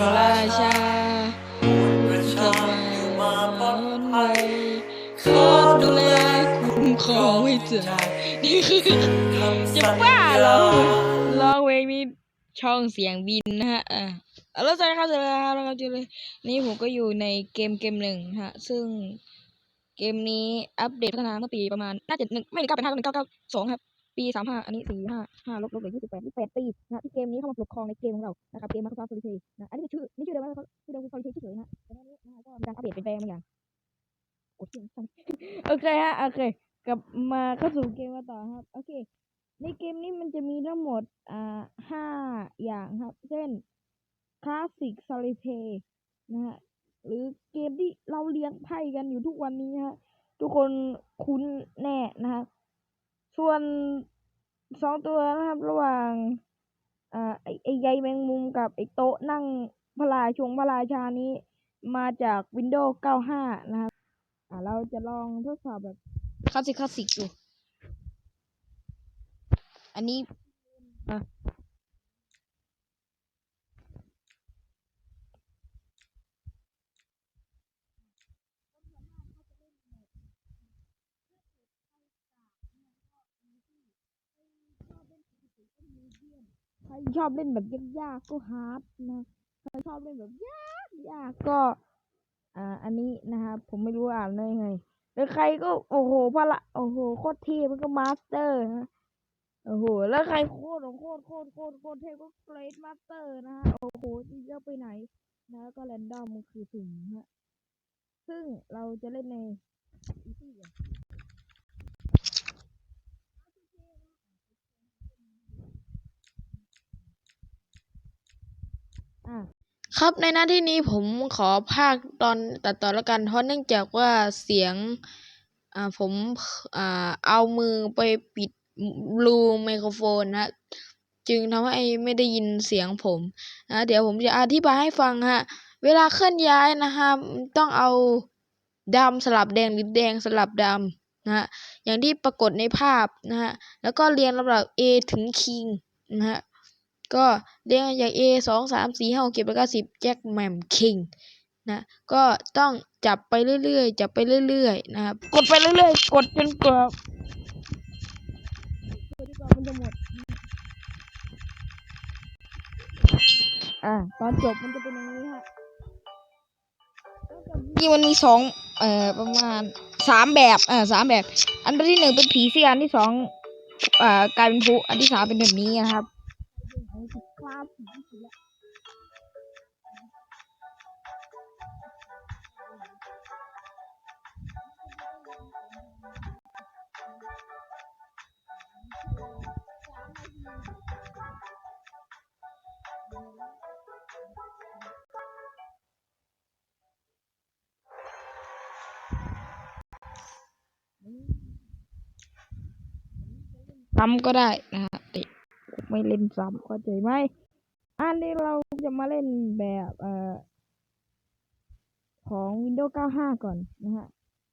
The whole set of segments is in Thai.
ราชาประชาอยู่มาปลอดภัยขอดูแลคุ้มครองไว้เถอะนี่คือจะบ้าเหรอร้องเพลงนี้ช่องเสียงบินนะฮะอ่าเอาแล้วสวัสดีครับสวัสดีครับแล้วก็เจอเลยนี่ผมก็อยู่ในเกมเกมหนึ่งฮะ ซึ่งเกมนี้อัปเดตพัฒนาเมื่อปีประมาณน่าจะหนึ่งไม่หนึ่งเก้าเป็นห้าหนึ่งเก้าเก้าสองครับ ปีสามห้าอันนี้สี่ห้าห้าลบลบเหลือยี่สิบแปดยี่สิบแปดปีนะที่เกมนี้เข้ามาปกครองในเกมของเรานะครับเกมมาคาฟาโซลิเทนะอันนี้ชื่อนี่ชื่อเดิมนะครับชื่อเดิมคือโซลิเทเฉยๆนะแต่ตอนนี้นะฮะก็มีการอัปเดตเป็นแปลงบางอย่างกดเสียงโอเคฮะโอเคกลับมาเข้าสู่เกมกันต่อครับโอเค ในเกมนี้มันจะมีทั้งหมดอ่าห้าอย่างครับ เช่นคลาสสิกซ o ลิเทนะฮะหรือเกมที่เราเลี้ยงไพ่กันอยู่ทุกวันนี้ฮะทุกคนคุ้นแน่นะครับ ส่วนสองตัวนะครับ ระหว่างอ่าไอไอใยแมงมุมกับไอโต๊ะนั่งพระราชงพระราชานี้มาจาก Windows 95 นะครับ อ่าเราจะลองทดสอบแบบคลาสสิกคลาสสิกดู อันนี้อะ ใครชอบเล่นแบบยากๆก็ฮาร์ดนะใครชอบเล่นแบบยากยากก็ อ่า อันนี้นะครับผมไม่รู้อ่านได้ไงแล้วใครก็โอ้โหพละโอ้โหโคตรเทพมันก็มาสเตอร์นะโอ้โหแล้วใครโคตรโคตรโคตรโคตรโคตรเทพก็เกรดมาสเตอร์นะฮะโอ้โหจะเยอะไปไหนนะแล้วก็แรนดอมันคือสุ่มฮะซึ่งเราจะเล่นในอีซี่ก่อนอะ ครับในหน้าที่นี้ผมขอภาคตอนตัดต่อล้วกันเพราะเนื่องจากว่าเสียงอ่าผมอ่าเอามือไปปิดรูไมโครโฟนนะจึงทำให้ไม่ได้ยินเสียงผมนะเดี๋ยวผมจะอธิบายให้ฟังฮะเวลาเคลื่อนย้ายนะฮะต้องเอาดำสลับแดงหรือแดงสลับดำนะฮะอย่างที่ปรากฏในภาพนะฮะแล้วก็เรียงลำดับ A ถึง King นะฮะ ก็เรียงจาก A สองสามสี่ห้าหกเจ็ดแปดเก้าสิบแจ็คแมมคิงนะก็ต้องจับไปเรื่อยๆ จับไปเรื่อยๆนะครับกดไปเรื่อยๆ กดจนกว่ากดจนกว่ามันจะหมดอ่าตอนจบมันจะเป็นอย่างนี้ฮะนี่มันมีสองเอ่อประมาณสามแบบเอ่าสามแบบ อันที่หนึ่งเป็นผีเสื้ออันที่สองเอ่อกลายเป็นผู้อันที่สามเป็นแบบนี้นะครับ อันนี้คือคลาสสีที่สุดละซ้ำก็ได้นะฮะแต่ ไม่เล่นซ้ำเข้าใจไหมอันนี้เราจะมาเล่นแบบเอ่อของ Windows 95 ก่อนนะฮะ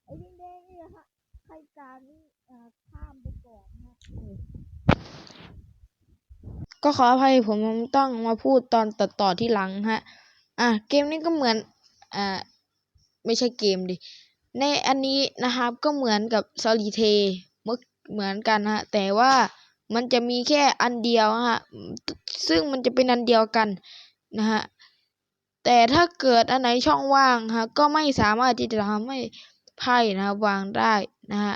ไอ้แดงๆนี่นะฮะใครการนี่เอ่อข้ามไปก่อนนะฮะเออก็ขออภัยผมต้องมาพูดตอนตัดต่อที่หลังฮะ อะ เกมนี้ก็เหมือน อ่า ไม่ใช่เกมดิ ในอันนี้นะครับก็เหมือนกับ s o l i t a r เมื่อเหมือนกันฮะ แต่ว่า มันจะมีแค่อันเดียวฮะซึ่งมันจะเป็นอันเดียวกันนะฮะแต่ถ้าเกิดอันไหนช่องว่างฮะก็ไม่สามารถที่จะทำให้ไพ่นะวางได้นะฮะ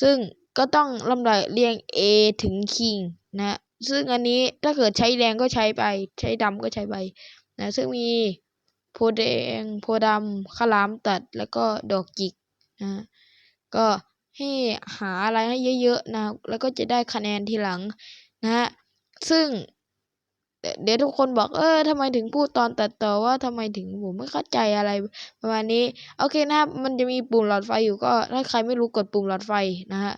ซึ่งก็ต้องลำดับเรียง A ถึง King นะซึ่งอันนี้ถ้าเกิดใช้แดงก็ใช้ไป ใช้ดำก็ใช้ไปนะซึ่งมีโพแดงโพดำขลามตัดแล้วก็ดอกจิกนะก็ ให้หาอะไรให้เยอะๆนะแล้วก็จะได้คะแนนทีหลังนะฮะซึ่งเดี๋ยวทุกคนบอกเออทำไมถึงพูดตอนตัดต่อว่าทำไมถึงผมไม่เข้าใจอะไรประมาณนี้โอเคนะครับมันจะมีปุ่มหลอดไฟอยู่ก็ถ้าใครไม่รู้กดปุ่มหลอดไฟนะฮะ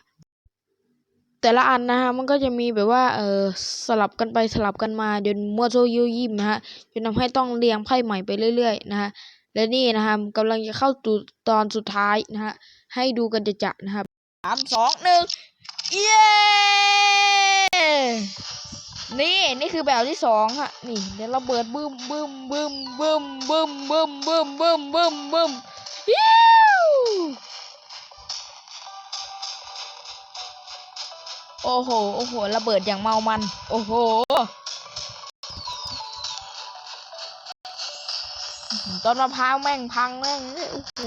แต่ละอันนะฮะมันก็จะมีแบบว่าเออสลับกันไปสลับกันมาจนมั่วโซยุยิมนะฮะจนทำให้ต้องเรียงไพ่ใหม่ไปเรื่อยๆนะฮะและนี่นะครับกำลังจะเข้าตอนสุดท้ายนะฮะให้ดูกันจะจะนะครับ สามสองหนึ่งเย้นี่นี่คือแบบที่สองฮะนี่เดี๋ยวเระเบิดบึ้มบึ้มบึ้มบึ้มบึ้มบึ้มบึ้มบึ้มบึ้มบึ้มยิวโอ้โหโอ้โหระเบิดอย่างเมามัน โอ้โหต้นมะพร้าวแม่งพังแม่งโอ้โห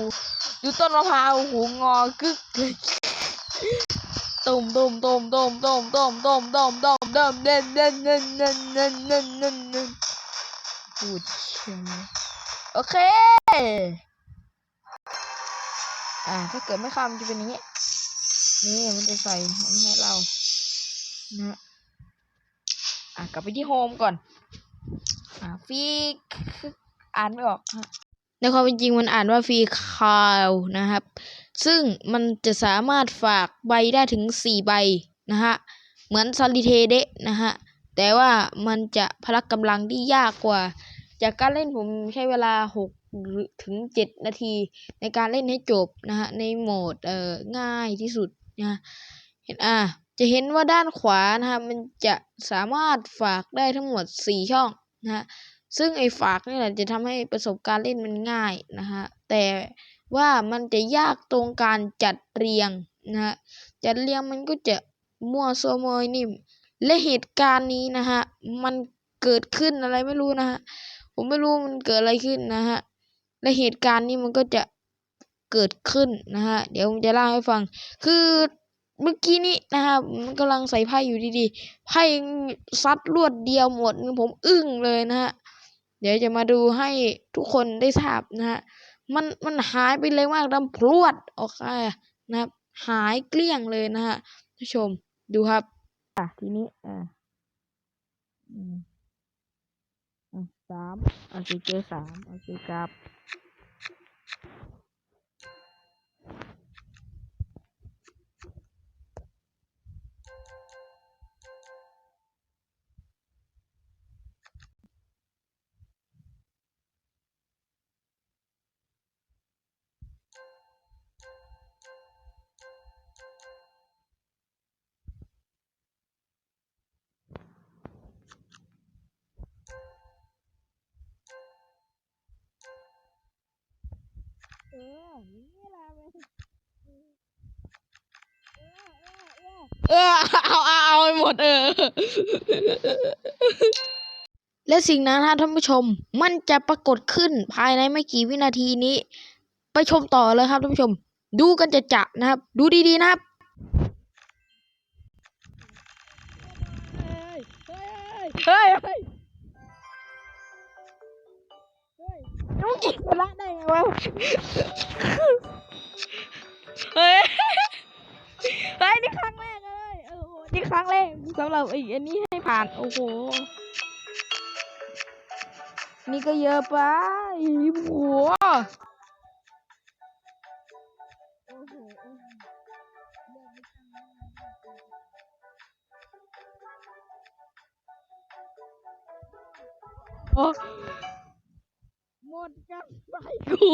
ดูต้นมะพร้าวโอ้โหงอกึก ตุ่มตุ่มตุ่มตุ่มตุ่มตุ่มตุ่มตุ่มตุ่มตุ่มเด่นเด่นเด่นเด่นเด่นเด่นเด่นเด่นพูดเชียวนะโอเค อ่า ถ้าเกิดไม่ข้ามนจะเป็นอย่างนี้ นี่มันจะใส่อันนี้ให้เรานะอะกลับไปที่โฮมก่อน อ่าฟีอ่านไม่ออกฮะในความเป็นจริงมันอ่านว่าฟีคาวนะครับ ซึ่งมันจะสามารถฝากใบได้ถึงสี่ใบนะฮะ เหมือนซอลิเทเดะนะฮะ แต่ว่ามันจะพละกำลังที่ยากกว่า จากการเล่นผมใช้เวลาหกถึงเจ็ดนาที ในการเล่นให้จบนะฮะ ในโหมดเอ่อง่ายที่สุดนะเห็นอ่าจะเห็นว่าด้านขวานะฮะมันจะสามารถฝากได้ทั้งหมดสี่ช่องนะฮะซึ่งไอ้ฝากนี่แหละจะทำให้ประสบการณ์เล่นมันง่ายนะฮะแต่ ว่ามันจะยากตรงการจัดเรียงนะฮะจัดเรียงมันก็จะมั่วซัวมอยนิ่ม และเหตุการณ์นี้นะฮะมันเกิดขึ้นอะไรไม่รู้นะฮะผมไม่รู้มันเกิดอะไรขึ้นนะฮะและเหตุการณ์นี้มันก็จะเกิดขึ้นนะฮะเดี๋ยวผมจะเล่าให้ฟัง คือเมื่อกี้นี้นะครับมันกำลังใส่ไพ่อยู่ดีๆไพ่ซัดรวดเดียวหมดผมอึ้งเลยนะฮะเดี๋ยวจะมาดูให้ทุกคนได้ทราบนะฮะ มันมันหายไปเลยมากดำพรวดออกไปนะครับ หายเกลี้ยงเลยนะฮะผู้ชมดูครับอะทีนี้อ่าอืมอะสามโอเคเจอสามโอเคครับ เออนี่ละเออเอาเอาเอาไปหมดเออ และสิ่งนั้นนะท่านผู้ชม มันจะปรากฏขึ้นภายในไม่กี่วินาทีนี้ ไปชมต่อเลยครับท่านผู้ชม ดูกันจะจะนะครับ ดูดีๆนะครับเฮ้ยเฮ้ย ลูกกินะได้ไงวะเฮ้ยเฮ้ยนี่ครั้งแรกเลยโอ้โหนี่ครั้งแรกสำหรับไอ้อันนี้ให้ผ่านโอ้โหนี่ก็เยอะไปโอ้หโอ้โหโอ้ หมดกันไปกู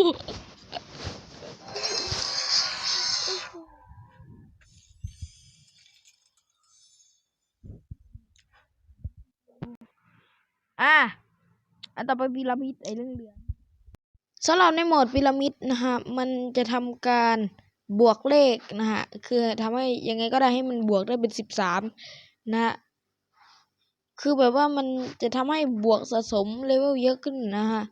อะอันต่อไปพีระมิดไอ้เรื่องเรืองสำหรับในโหมดพีระมิดนะฮะมันจะทำการบวกเลขนะฮะคือทำให้ยังไงก็ได้ให้มันบวกได้เป็นสิบสามนะฮะคือแบบว่ามันจะทำให้บวกสะสมเลเวลเยอะขึ้นนะฮะ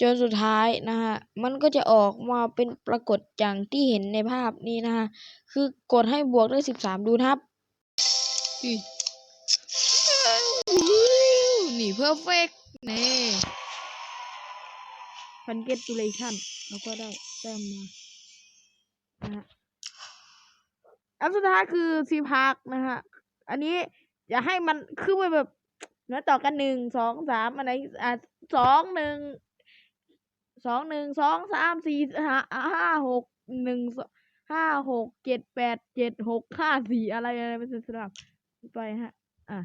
จนสุดท้ายนะฮะมันก็จะออกมาเป็นปรากฏอย่างที่เห็นในภาพนี้นะฮะคือกดให้บวกได้สิบสามดูนะครับอุ๊ยนี่เพอร์เฟกนี่พันเกตตูเลชันแล้วก็ได้แต้มมานะฮะอันสุดท้ายคือซีพาร์คนะฮะ อันนี้อย่าให้มันคือมันแบบแล้วต่อกันหนึ่งสองสามอันไหนอะสองหนึ่ง สองหนึ่งสองสามสี่ห้าห้าหกหนึ่งสองห้าหกเจ็ดแปดเจ็ดหกห้าสี่อะไรอะไรเป็นสลับไปฮะ อะ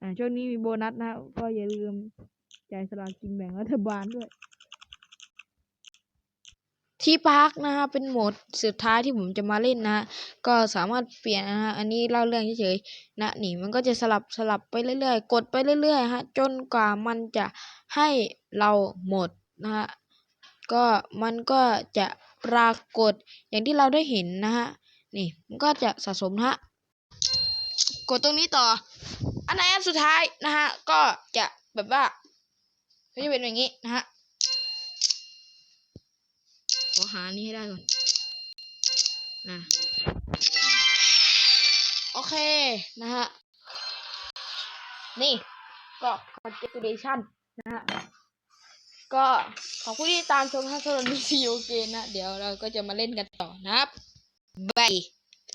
อ่าช่วงนี้มีโบนัสนะก็อย่าลืมจ่ายสลากกินแบ่งรัฐบาลด้วย ที่พักนะฮะเป็นโหมดสุดท้ายที่ผมจะมาเล่นนะก็สามารถเปลี่ยนนะฮะอันนี้เล่าเรื่องเฉยๆนะนี่มันก็จะสลับสลับไปเรื่อยๆ กดไปเรื่อยๆฮะจนกว่ามันจะให้เราหมดนะฮะก็มันก็จะปรากฏอย่างที่เราได้เห็นนะฮะนี่มันก็จะสะสมนะฮะกดตรงนี้ต่อ อันไหนอันสุดท้ายนะฮะก็จะแบบว่าก็จะเป็นอย่างนี้นะฮะ อหานี้ให้ได้ก่อนนะโอเค นะฮะ นี่ ก็ congratulation นะฮะ ก็ขอบคุณที่ตามชมท่านสำหรับรีโอเกนนะ เดี๋ยวเราก็จะมาเล่นกันต่อนะครับบาย